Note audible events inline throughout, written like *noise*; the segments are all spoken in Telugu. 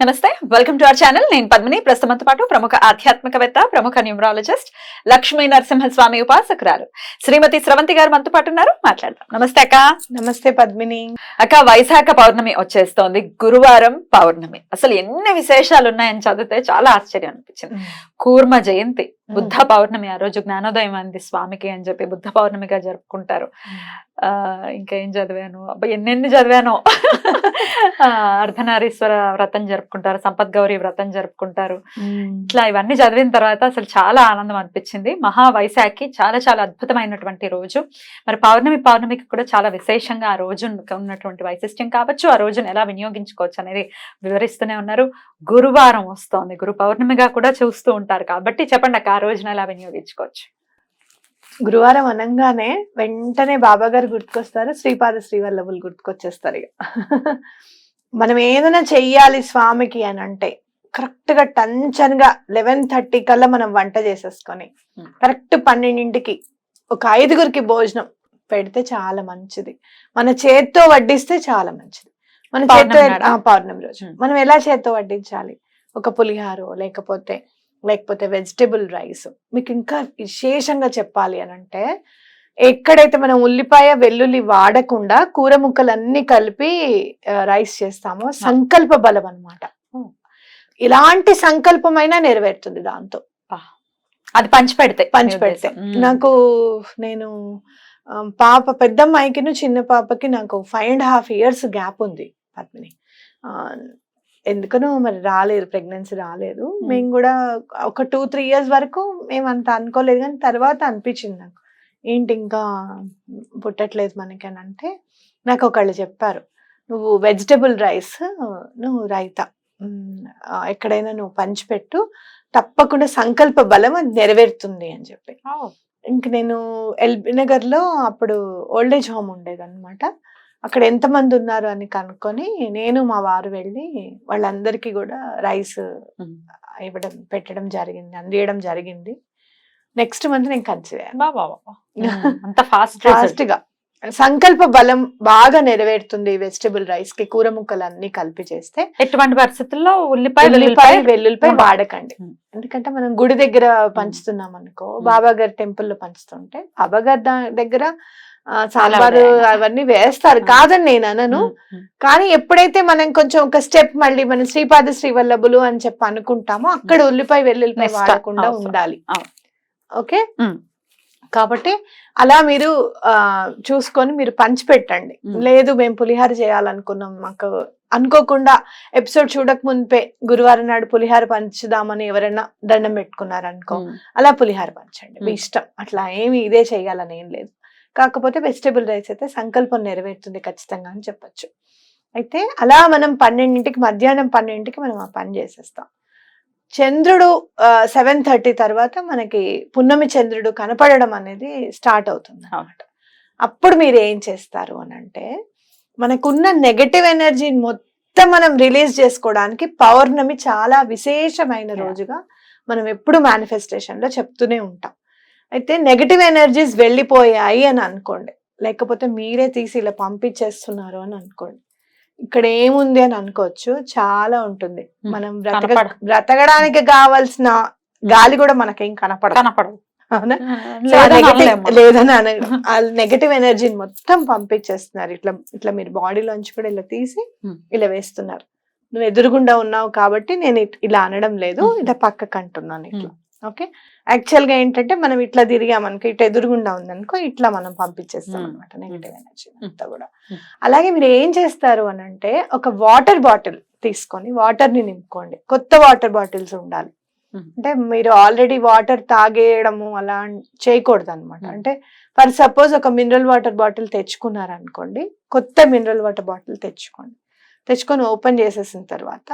నమస్తే వెల్కమ్ టు అవర్ ఛానల్ నేను పద్మిని. ప్రస్తుతంతో పాటు ప్రముఖ ఆధ్యాత్మికవేత్త ప్రముఖ న్యూమరాలజిస్ట్ లక్ష్మీ నరసింహస్వామి ఉపాసకురాలు శ్రీమతి స్రవంతి గారు మనతో పాటు ఉన్నారు. మాట్లాడదాం. నమస్తే అక్క. నమస్తే పద్మిని. అక్క వైశాఖ పౌర్ణమి వచ్చేస్తోంది. గురువారం పౌర్ణమి. అసలు ఎన్ని విశేషాలు ఉన్నాయని చదివితే చాలా ఆశ్చర్యం అనిపించింది. కూర్మ జయంతి. బుద్ధ పౌర్ణమి ఆ రోజు జ్ఞానోదయం అంది స్వామికి అని చెప్పి బుద్ధ పౌర్ణమిగా జరుపుకుంటారు. ఆ ఇంకా ఏం చదివాను? అబ్బా ఎన్నెన్ని చదివాను. అర్ధనారీశ్వర వ్రతం జరుపుకుంటారు సంపత్ గౌరి వ్రతం జరుపుకుంటారు. ఇట్లా ఇవన్నీ చదివిన తర్వాత అసలు చాలా ఆనందం అనిపించింది. మహా వైశాఖి చాలా చాలా అద్భుతమైనటువంటి రోజు. మరి పౌర్ణమి పౌర్ణమికి కూడా చాలా విశేషంగా ఆ రోజు ఉన్నటువంటి వైశిష్ట్యం కావచ్చు. ఆ రోజును ఎలా వినియోగించుకోవచ్చు అనేది వివరిస్తూనే ఉన్నారు. గురువారం వస్తోంది. గురు పౌర్ణమిగా కూడా చూస్తూ ఉంటారు. కాబట్టి చెప్పండి రోజున ఎలా వినియోగించుకోవచ్చు. గురువారం అనగానే వెంటనే బాబా గారు గుర్తుకొస్తారు శ్రీపాద శ్రీవల్లభులు గుర్తుకొచ్చేస్తారు ఇక. *laughs* మనం ఏదైనా చెయ్యాలి స్వామికి అని అంటే కరెక్ట్గా టెన్షన్గా లెవెన్ థర్టీ కల్లా మనం వంట చేసేసుకొని Hmm. కరెక్ట్ పన్నెండింటికి ఒక ఐదుగురికి భోజనం పెడితే చాలా మంచిది. మన చేత్తో వడ్డిస్తే చాలా మంచిది. మన చేత్తో పౌర్ణమి రోజు. Hmm. మనం ఎలా చేత్తో వడ్డించాలి? ఒక పులిహారో లేకపోతే లేకపోతే వెజిటేబుల్ రైస్. మీకు ఇంకా విశేషంగా చెప్పాలి అని అంటే ఎక్కడైతే మనం ఉల్లిపాయ వెల్లుల్లి వాడకుండా కూర ముక్కలన్నీ కలిపి రైస్ చేస్తామో సంకల్ప బలం అన్నమాట. Hmm. ఇలాంటి సంకల్పమైనా నెరవేరుతుంది దాంతో. అది పంచి పెడితే పంచి పెడితే. నాకు నేను పాప పెద్ద అమ్మాయికిను చిన్న పాపకి నాకు five and half years gap ఉంది పద్మిని. ఆ, ఎందుకనో మరి రాలేదు ప్రెగ్నెన్సీ రాలేదు. మేము కూడా ఒక టూ త్రీ ఇయర్స్ వరకు మేము అంత అనుకోలేదు కానీ తర్వాత అనిపించింది నాకు. ఏంటి ఇంకా పుట్టట్లేదు మనకి అని అంటే నాకు ఒకళ్ళు చెప్పారు నువ్వు వెజిటబుల్ రైస్ నువ్వు రైతా. ఎక్కడైనా నువ్వు పంచిపెట్టు తప్పకుండా సంకల్ప బలం అది నెరవేరుతుంది అని చెప్పి. ఇంక నేను ఎల్బీ నగర్లో అప్పుడు ఓల్డ్ ఏజ్ హోమ్ ఉండేదన్నమాట. అక్కడ ఎంతమంది ఉన్నారు అని కనుక్కొని నేను మా వారు వెళ్ళి వాళ్ళందరికీ కూడా రైస్. ఇవ్వడం పెట్టడం జరిగింది అందియడం జరిగింది. నెక్స్ట్ మంత్ నేను. *laughs* అంత ఫాస్ట్ ఫాస్ట్గా సంకల్ప బలం బాగా నెరవేరుతుంది వెజిటబుల్ రైస్కి కూర ముక్కలు అన్ని కలిపి చేస్తే. ఎటువంటి పరిస్థితుల్లో ఉల్లిపాయ ఉల్లిపాయ వెల్లుల్లిపాయ. వాడకండి. ఎందుకంటే మనం గుడి దగ్గర పంచుతున్నాం అనుకో బాబా గారి టెంపుల్లో పంచుతుంటే బాబా గారి దగ్గర సాంబారు. అవన్నీ వేస్తారు. కాదని నేను అనను. కానీ ఎప్పుడైతే మనం కొంచెం ఒక స్టెప్ మళ్ళీ మనం శ్రీపాద శ్రీవల్లభులు అని చెప్పి అనుకుంటామో అక్కడ ఉల్లిపాయ వెల్లుల్లిపాయ వాడకుండా. ఉండాలి. ఓకే. కాబట్టి అలా మీరు ఆ చూసుకొని మీరు పంచిపెట్టండి మ్మ్. లేదు మేము పులిహార చేయాలనుకున్నాం మాకు అనుకోకుండా ఎపిసోడ్ చూడక మునిపే గురువారం నాడు పులిహార పంచుదామని ఎవరైనా దండం పెట్టుకున్నారనుకో. అలా పులిహార పంచండి మీ. ఇష్టం అట్లా ఏమి ఇదే చేయాలని ఏం లేదు కాకపోతే వెజిటేబుల్ రైస్ అయితే సంకల్పం నెరవేరుతుంది ఖచ్చితంగా అని చెప్పొచ్చు. అయితే అలా మనం పన్నెండింటికి మధ్యాహ్నం పన్నెండింటికి మనం ఆ పని చేసేస్తాం. చంద్రుడు సెవెన్ థర్టీ తర్వాత మనకి పున్నమి చంద్రుడు కనపడడం అనేది స్టార్ట్ అవుతుంది అన్నమాట అప్పుడు మీరు ఏం చేస్తారు అని అంటే మనకున్న నెగటివ్ ఎనర్జీని మొత్తం మనం రిలీజ్ చేసుకోవడానికి పౌర్ణమి చాలా విశేషమైన. రోజుగా మనం ఎప్పుడు మేనిఫెస్టేషన్లో చెప్తూనే ఉంటాం. అయితే నెగటివ్ ఎనర్జీస్ వెళ్ళిపోయాయి అని అనుకోండి. లేకపోతే మీరే తీసి ఇలా పంపించేస్తున్నారు అని అనుకోండి. ఇక్కడ ఏముంది అని అనుకోవచ్చు. చాలా ఉంటుంది. మనం బ్రతక కనపడ బ్రతకడానికి కావాల్సిన గాలి కూడా మనకేం కనపడదు. కనపడదు. అవునా? లేదని నెగటివ్ అనలేము. లేదని అన ఆ నెగటివ్ ఎనర్జీని మొత్తం పంపించేస్తున్నారు. ఇట్లా ఇట్లా మీరు బాడీలోంచి కూడా ఇలా తీసి. ఇలా వేస్తున్నారు. నువ్వు ఎదురుగుండా ఉన్నావు కాబట్టి నేను ఇలా అనడం లేదు. ఇలా పక్కకు అంటున్నాను ఇట్లా. ఓకే యాక్చువల్గా ఏంటంటే మనం ఇట్లా తిరిగామనుకో ఇట్లా ఎదురుగుండా ఉందనుకో ఇట్లా మనం పంపించేస్తాం. అనమాట నెగటివ్ ఎనర్జీ. అంతా కూడా. అలాగే మీరు ఏం చేస్తారు అని అంటే ఒక వాటర్ బాటిల్ తీసుకొని వాటర్ని నింపుకోండి కొత్త వాటర్ బాటిల్స్ ఉండాలి. అంటే మీరు ఆల్రెడీ వాటర్ తాగేయడము అలా చేయకూడదు అనమాట. అంటే ఫర్ సపోజ్ ఒక మినరల్ వాటర్ బాటిల్ తెచ్చుకున్నారు అనుకోండి కొత్త మినరల్ వాటర్ బాటిల్ తెచ్చుకోండి తెచ్చుకొని ఓపెన్ చేసేసిన తర్వాత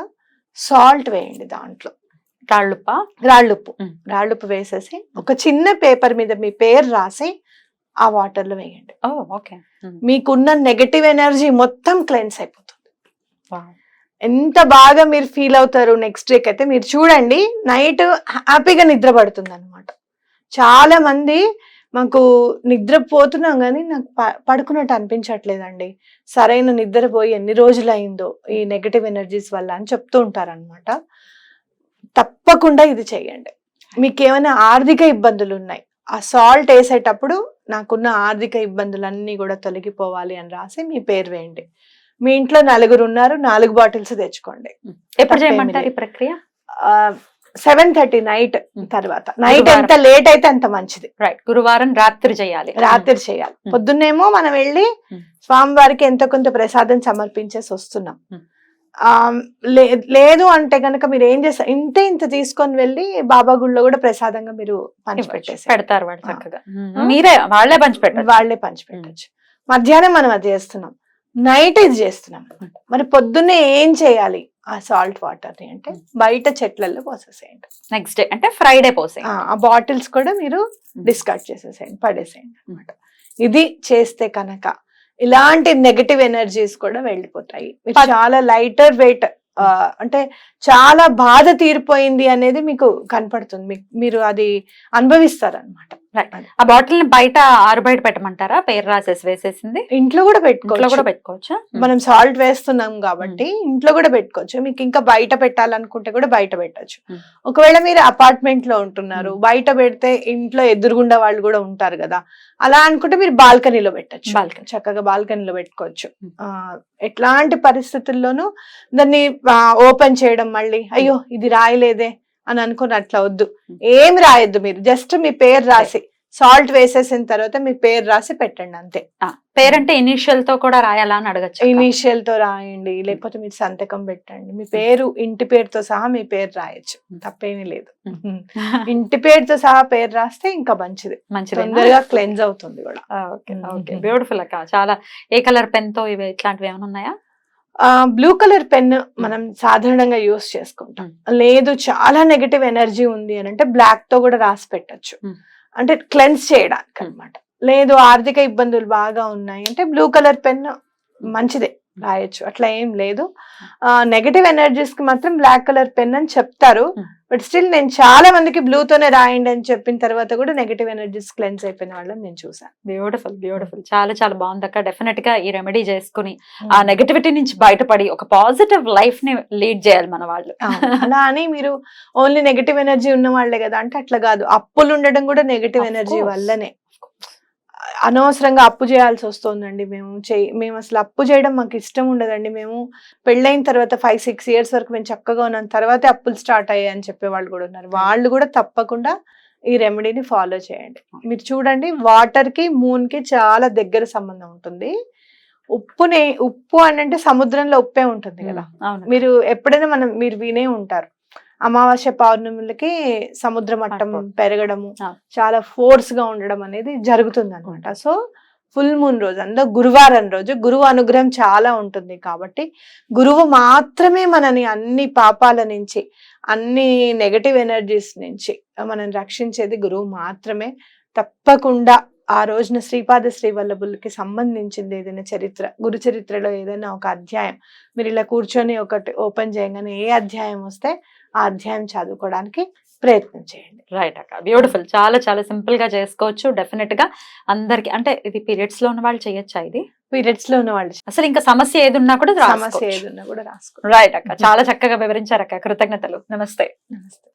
సాల్ట్ వేయండి దాంట్లో రాళ్ళుప్ప? రాళ్ళుప్పు. రాళ్ళుప్పు వేసేసి ఒక చిన్న పేపర్ మీద మీ పేరు రాసి ఆ వాటర్లో వేయండి ఓకే. మీకున్న నెగటివ్ ఎనర్జీ మొత్తం క్లెన్స్ అయిపోతుంది. ఎంత బాగా మీరు ఫీల్ అవుతారు నెక్స్ట్ డేకి అయితే మీరు చూడండి నైట్ హ్యాపీగా నిద్ర పడుతుంది అనమాట చాలా మంది మాకు నిద్రపోతున్నాం కానీ నాకు పడుకున్నట్టు అనిపించట్లేదండి. సరైన నిద్రపోయి ఎన్ని రోజులు అయిందో ఈ నెగటివ్ ఎనర్జీస్ వల్ల అని చెప్తూ ఉంటారనమాట తప్పకుండా ఇది చేయండి. మీకు ఏమైనా ఆర్థిక ఇబ్బందులు ఉన్నాయి ఆ సాల్ట్ వేసేటప్పుడు నాకున్న ఆర్థిక ఇబ్బందులన్నీ కూడా తొలగిపోవాలి అని రాసి మీ పేరు వేయండి. మీ ఇంట్లో నలుగురు ఉన్నారు నాలుగు బాటిల్స్ తెచ్చుకోండి. ఎప్పుడు చేయమంటారు ఈ. ప్రక్రియ? Seven thirty night. తర్వాత. నైట్. ఎంత లేట్ అయితే అంత మంచిది. రైట్ గురువారం రాత్రి చేయాలి. రాత్రి చేయాలి. పొద్దున్నేమో మనం వెళ్ళి. స్వామివారికి ఎంతో కొంత ప్రసాదం సమర్పించేసి వస్తున్నాం. లేదు అంటే కనుక మీరు ఏం చేస్తారు ఇంత ఇంత తీసుకొని వెళ్ళి బాబా గుళ్ళో కూడా ప్రసాదంగా మీరు పంచి ఇవ్వచ్చు. పెట్టేసి పెడతారు వాళ్ళు. చక్కగా. మీరే వాళ్ళే పంచి పెట్టారు వాళ్ళే పంచి పెట్టచ్చు. మధ్యాహ్నం మనం అది చేస్తున్నాం. నైట్ ఇది చేస్తున్నాం అన్నమాట. మరి పొద్దున్నే ఏం చేయాలి ఆ సాల్ట్ వాటర్ని అంటే బయట చెట్లలో పోసేసేయండి. నెక్స్ట్ డే అంటే ఫ్రైడే పోసే ఆ, ఆ బాటిల్స్ కూడా మీరు డిస్కార్డ్ చేసేసేయండి పడేసేయండి అనమాట ఇది చేస్తే కనుక ఇలాంటి నెగటివ్ ఎనర్జీస్ కూడా వెళ్ళిపోతాయి. మీరు చాలా లైటర్ వెయిట్ అంటే చాలా బాధ తీరిపోయింది అనేది మీకు కనపడుతుంది. మీరు అది అనుభవిస్తారు అనమాట ఆ బాటిల్ని బయట ఆరు బయట పెట్టమంటారా? పేరు రాసేసి వేసేసింది? ఇంట్లో కూడా పెట్టుకోవచ్చు. కూడా పెట్టుకోవచ్చా? మనం సాల్ట్ వేస్తున్నాం కాబట్టి ఇంట్లో కూడా పెట్టుకోవచ్చు. మీకు ఇంకా బయట పెట్టాలనుకుంటే కూడా బయట పెట్టచ్చు. Hmm. ఒకవేళ మీరు అపార్ట్మెంట్లో ఉంటున్నారు Hmm. బయట పెడితే ఇంట్లో ఎదురుగుండా వాళ్ళు కూడా ఉంటారు కదా. అలా అనుకుంటే మీరు బాల్కనీలో పెట్టచ్చు. Balcony. చక్కగా బాల్కనీలో పెట్టుకోవచ్చు. Hmm. ఎట్లాంటి పరిస్థితుల్లోనూ దాన్ని ఓపెన్ చేయడం మళ్ళీ అయ్యో ఇది రాయలేదే. అని అనుకుని అట్లా వద్దు. ఏం రాయొద్దు మీరు. జస్ట్ మీ పేరు రాసి సాల్ట్ వేసేసిన తర్వాత మీ పేరు రాసి పెట్టండి అంతే. పేరంటే ఇనిషియల్తో కూడా రాయాలా అని అడగచ్చు ఇనీషియల్తో రాయండి లేకపోతే మీరు సంతకం పెట్టండి. మీ పేరు ఇంటి పేరుతో సహా మీ పేరు రాయొచ్చు. తప్పేమీ లేదు. ఇంటి పేరుతో సహా పేరు రాస్తే ఇంకా మంచిది. మంచిది. తొందరగా క్లెన్స్ అవుతుంది కూడా. Okay okay. బ్యూటిఫుల్ అక్క. చాలా ఏ కలర్ పెన్తో ఇవి ఇట్లాంటివి ఏమైనా ఉన్నాయా? బ్లూ కలర్ పెన్ మనం సాధారణంగా యూస్ చేసుకుంటాం. లేదు చాలా నెగటివ్ ఎనర్జీ ఉంది అని అంటే బ్లాక్తో కూడా రాసి పెట్టచ్చు. Hmm. అంటే క్లెన్స్ చేయడానికి Hmm. అన్నమాట లేదు ఆర్థిక ఇబ్బందులు బాగా ఉన్నాయి అంటే బ్లూ కలర్ పెన్ మంచిదే. రాయొచ్చు. అట్లా ఏం లేదు. నెగటివ్ ఎనర్జీస్కి మాత్రం బ్లాక్ కలర్ పెన్ అని చెప్తారు. Hmm. బట్ స్టిల్ నేను చాలా మందికి బ్లూ తోనే రాయండి అని చెప్పిన తర్వాత కూడా నెగటివ్ ఎనర్జీస్ క్లెన్స్ అయిపోయిన వాళ్ళని నేను చూసాను బ్యూటిఫుల్ బ్యూటిఫుల్ చాలా చాలా బాగుంది అక్క. డెఫినెట్గా ఈ రెమెడీ చేసుకుని ఆ నెగటివిటీ నుంచి బయటపడి ఒక పాజిటివ్ లైఫ్ని లీడ్ చేయాలి మన వాళ్ళు. *laughs* అలా అని మీరు ఓన్లీ నెగటివ్ ఎనర్జీ ఉన్న వాళ్ళే కదా అంటే అట్లా కాదు. అప్పులు ఉండడం కూడా నెగటివ్ ఎనర్జీ. వల్లనే. అనవసరంగా అప్పు చేయాల్సి వస్తుందండి మేము. చేయి మేము అసలు అప్పు చేయడం మాకు ఇష్టం ఉండదండి. మేము పెళ్ళైన తర్వాత ఫైవ్ సిక్స్ ఇయర్స్ వరకు మేము చక్కగా ఉన్నాం. తర్వాతే అప్పులు స్టార్ట్ అయ్యాయి అని చెప్పే వాళ్ళు కూడా ఉన్నారు. వాళ్ళు కూడా తప్పకుండా ఈ రెమెడీని ఫాలో చేయండి. మీరు చూడండి వాటర్కి మూన్కి చాలా దగ్గర సంబంధం ఉంటుంది. ఉప్పుని ఉప్పు అని అంటే సముద్రంలో ఉప్పే ఉంటుంది కదా. మీరు ఎప్పుడైనా మనం మీరు వినే ఉంటారు. అమావాస్య పౌర్ణములకి సముద్ర మట్టం. పెరగడము. చాలా ఫోర్స్గా ఉండడం అనేది జరుగుతుంది అనమాట సో ఫుల్ మూన్ రోజు అందులో గురువారం రోజు గురువు అనుగ్రహం చాలా ఉంటుంది కాబట్టి గురువు మాత్రమే మనని అన్ని పాపాల నుంచి అన్ని నెగటివ్ ఎనర్జీస్ నుంచి మనం రక్షించేది గురువు మాత్రమే తప్పకుండా ఆ రోజున శ్రీపాద శ్రీవల్లభులకి సంబంధించింది ఏదైనా చరిత్ర గురు చరిత్రలో ఏదైనా ఒక అధ్యాయం. మీరు ఇలా కూర్చొని ఒకటి ఓపెన్ చేయగానే ఏ అధ్యాయం వస్తే ఆ అధ్యాయం చదువుకోవడానికి ప్రయత్నం చేయండి. రైట్ అక్క. బ్యూటిఫుల్ చాలా చాలా సింపుల్గా చేసుకోవచ్చు. డెఫినెట్గా అందరికి అంటే ఇది పీరియడ్స్లో ఉన్న వాళ్ళు చేయొచ్చా ఇది? పీరియడ్స్లో ఉన్న వాళ్ళు అసలు ఇంకా సమస్య ఏది ఉన్నా కూడా సమస్య ఏది ఉన్నా కూడా రాసుకోండి రైట్ అక్క. చాలా చక్కగా వివరించారు అక్క. కృతజ్ఞతలు. నమస్తే. నమస్తే.